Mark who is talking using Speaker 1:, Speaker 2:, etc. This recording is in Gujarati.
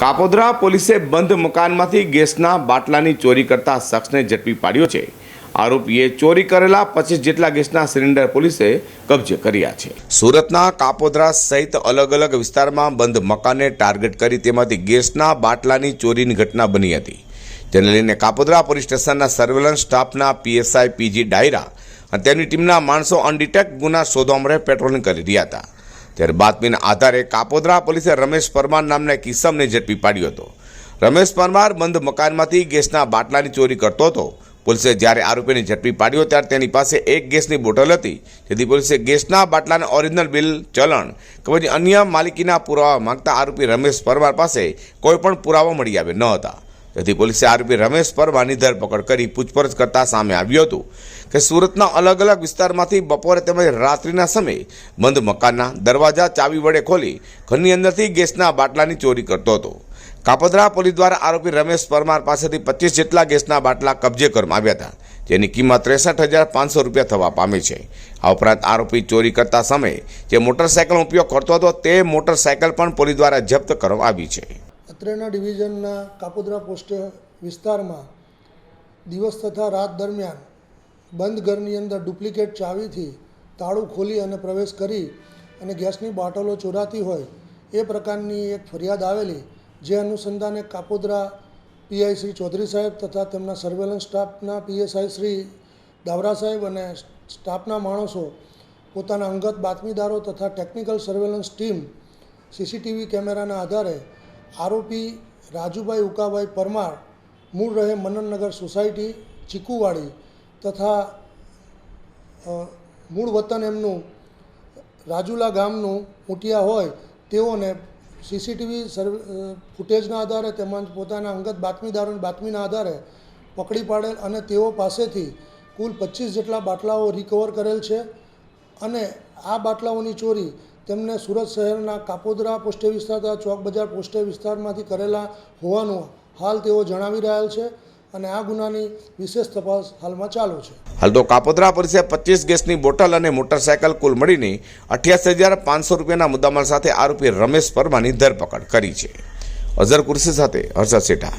Speaker 1: કાપોદ્રા પોલીસે બંધ મકાનમાંથી ગેસના બાટલાની ચોરી કરતા શખ્સને ઝડપી પાડ્યો છે. આરોપીએ ચોરી કરેલા પચીસ જેટલા ગેસના સિલિન્ડર પોલીસે કબજે કર્યા છે. સુરતના કાપોદ્રા સહિત અલગ અલગ વિસ્તારમાં બંધ મકાનને ટાર્ગેટ કરી તેમાંથી ગેસના બાટલાની ચોરીની ઘટના બની હતી. જેને લઈને કાપોદ્રા પોલીસ સ્ટેશનના સર્વેલન્સ સ્ટાફના પીએસઆઈ પીજી ડાયરા અને તેમની ટીમના માણસો અનડિટેક્ટ ગુના શોધવા માટે પેટ્રોલિંગ કરી રહ્યા હતા. ત્યારે બાતમીના આધારે કાપોદ્રા પોલીસે રમેશ પરમાર નામના એક કિસ્સમને ઝડપી પાડ્યો હતો. રમેશ પરમાર બંધ મકાનમાંથી ગેસના બાટલાની ચોરી કરતો હતો. પોલીસે જ્યારે આરોપીને ઝડપી પાડ્યો ત્યારે તેની પાસે એક ગેસની બોટલ હતી. જેથી પોલીસે ગેસના બાટલાના ઓરિજિનલ બિલ, ચલણ કે પછી અન્ય માલિકીના પુરાવા માંગતા આરોપી રમેશ પરમાર પાસે કોઈ પણ પુરાવા મળી આવ્યા ન હતા. તેથી પોલીસે આરોપી રમેશ પરમાની ધરપકડ કરી પૂછપરછ કરતા સામે આવ્યું હતું કે સુરતના અલગ અલગ વિસ્તારમાંથી બપોરે તેમજ રાત્રિના સમયે બંધ મકાનના દરવાજા ચાવી વડે ખોલી ઘરની અંદરથી ગેસના બાટલાની ચોરી કરતો હતો. કાપદરા પોલીસ દ્વારા આરોપી રમેશ પરમાર પાસેથી પચીસ જેટલા ગેસના બાટલા કબજે કરવામાં આવ્યા હતા, જેની કિંમત ત્રેસઠ હજાર પાંચસો રૂપિયા થવા પામી છે. આ ઉપરાંત આરોપી ચોરી કરતા સમયે જે મોટરસાયકલનો ઉપયોગ કરતો હતો, તે મોટરસાયકલ પણ પોલીસ દ્વારા જપ્ત કરવામાં આવી છે.
Speaker 2: અત્રેના ડિવિઝનના કાપોદ્રા પોસ્ટ વિસ્તારમાં દિવસ તથા રાત દરમિયાન બંધ ઘરની અંદર ડુપ્લિકેટ ચાવીથી તાળું ખોલી અને પ્રવેશ કરી અને ગેસની બોટલો ચોરાતી હોય એ પ્રકારની એક ફરિયાદ આવેલી, જે અનુસંધાને કાપોદ્રા પીઆઈ શ્રી ચૌધરી સાહેબ તથા તેમના સર્વેલન્સ સ્ટાફના પીએસઆઈ શ્રી દાવરા સાહેબ અને સ્ટાફના માણસો, પોતાના અંગત બાતમીદારો તથા ટેકનિકલ સર્વેલન્સ ટીમ, સીસીટીવી કેમેરાના આધારે આરોપી રાજુભાઈ ઉકાભાઈ પરમાર, મૂળ રહે મનનનગર સોસાયટી, ચીકુવાડી તથા મૂળ વતન એમનું રાજુલા ગામનું ઉટિયા હોય તેઓને સીસીટીવી સર્વ ફૂટેજના આધારે તેમજ પોતાના અંગત બાતમીદારોની બાતમીના આધારે પકડી પાડેલ અને તેઓ પાસેથી કુલ પચીસ જેટલા બાટલાઓ રિકવર કરેલ છે અને આ બાટલાઓની ચોરી તેમને સુરત શહેરના કાપોદરા પોસ્ટે વિસ્તાર તથા ચોક બજાર પોસ્ટે વિસ્તારમાંથી કરેલા હોવાનું હાલ તેઓ જણાવી રહ્યા છે અને આ ગુનાની વિશેષ તપાસ હાલમાં ચાલુ છે.
Speaker 1: હાલ તો કાપોદરા પોલીસે પચીસ ગેસની બોટલ અને મોટરસાયકલ કુલ મળીને અઠ્યાસી હજાર પાંચસો રૂપિયાના મુદ્દામાલ સાથે આરોપી રમેશ પરમાની ધરપકડ કરી છે. અઝર કુર્સી સાથે હર્ષદ શેઠા.